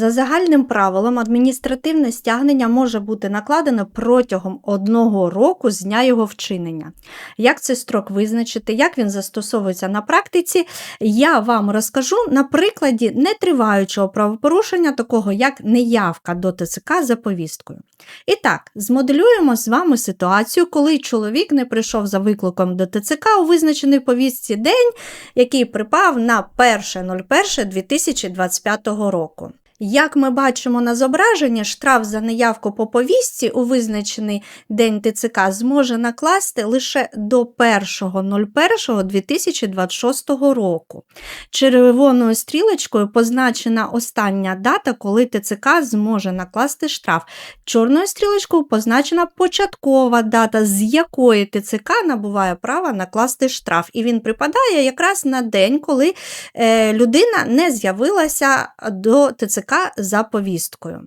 За загальним правилом, адміністративне стягнення може бути накладено протягом одного року з дня його вчинення. Як цей строк визначити, як він застосовується на практиці, я вам розкажу на прикладі нетриваючого правопорушення, такого як неявка до ТЦК за повісткою. І так, змоделюємо з вами ситуацію, коли чоловік не прийшов за викликом до ТЦК у визначений повістці день, який припав на 1.01.2025 року. Як ми бачимо на зображенні, штраф за неявку по повістці у визначений день ТЦК зможе накласти лише до 1.01.2026 року. Червоною стрілочкою позначена остання дата, коли ТЦК зможе накласти штраф. Чорною стрілочкою позначена початкова дата, з якої ТЦК набуває права накласти штраф. І він припадає якраз на день, коли е, людина не з'явилася до ТЦК за повісткою.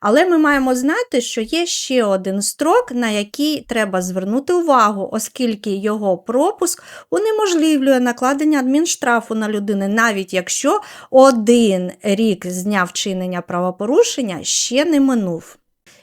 Але ми маємо знати, що є ще один строк, на який треба звернути увагу, оскільки його пропуск унеможливлює накладення адмінштрафу на людини, навіть якщо один рік з дня вчинення правопорушення ще не минув.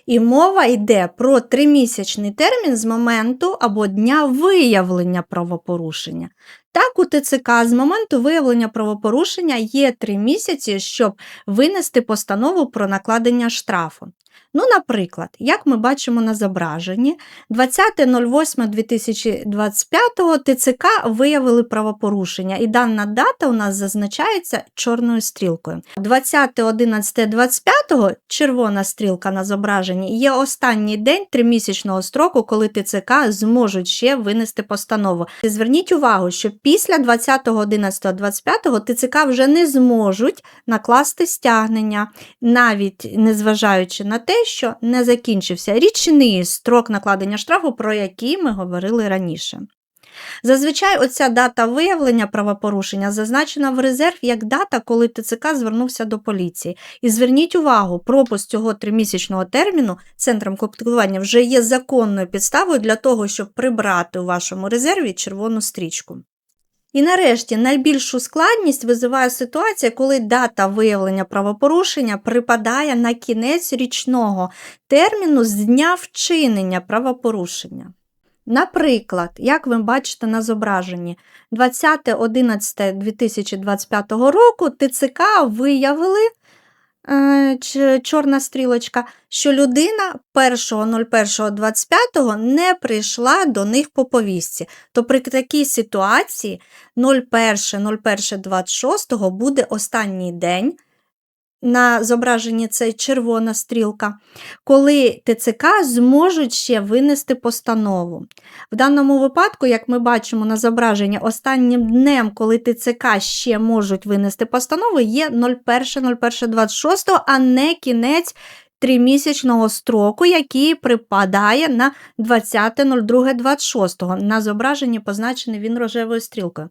І мова йде про тримісячний термін з моменту або дня виявлення правопорушення. Так, у ТЦК з моменту виявлення правопорушення є три місяці, щоб винести постанову про накладення штрафу. Ну, наприклад, як ми бачимо на зображенні, 20.08.2025 ТЦК виявили правопорушення, і дана дата у нас зазначається чорною стрілкою. 20.11.25 червона стрілка на зображенні є останній день тримісячного строку, коли ТЦК зможуть ще винести постанову. Зверніть увагу, що після 20.11.25 ТЦК вже не зможуть накласти стягнення, навіть незважаючи на те, що не закінчився річний строк накладення штрафу, про який ми говорили раніше. Зазвичай оця дата виявлення правопорушення зазначена в резерв як дата, коли ТЦК звернувся до поліції. І зверніть увагу, пропуск цього тримісячного терміну центром комплектування вже є законною підставою для того, щоб прибрати у вашому резерві червону стрічку. І нарешті найбільшу складність визиває ситуація, коли дата виявлення правопорушення припадає на кінець річного терміну з дня вчинення правопорушення. Наприклад, як ви бачите на зображенні, 20.11.2025 року ТЦК виявили чорна стрілочка, що людина 1.01.25 не прийшла до них по повістці. То при такій ситуації 01.01.26 буде останній день. На зображенні це червона стрілка, коли ТЦК зможуть ще винести постанову. В даному випадку, як ми бачимо на зображенні, останнім днем, коли ТЦК ще можуть винести постанову, є 01.01.26, а не кінець тримісячного строку, який припадає на 20.02.26. На зображенні позначений він рожевою стрілкою.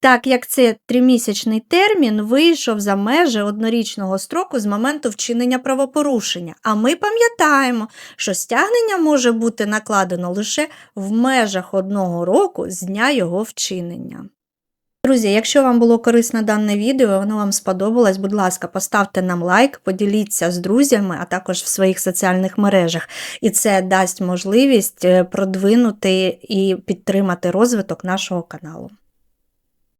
Так як це тримісячний термін вийшов за межі однорічного строку з моменту вчинення правопорушення. А ми пам'ятаємо, що стягнення може бути накладено лише в межах одного року з дня його вчинення. Друзі, якщо вам було корисне дане відео, воно вам сподобалось, будь ласка, поставте нам лайк, поділіться з друзями, а також в своїх соціальних мережах. І це дасть можливість е, продвинути і підтримати розвиток нашого каналу.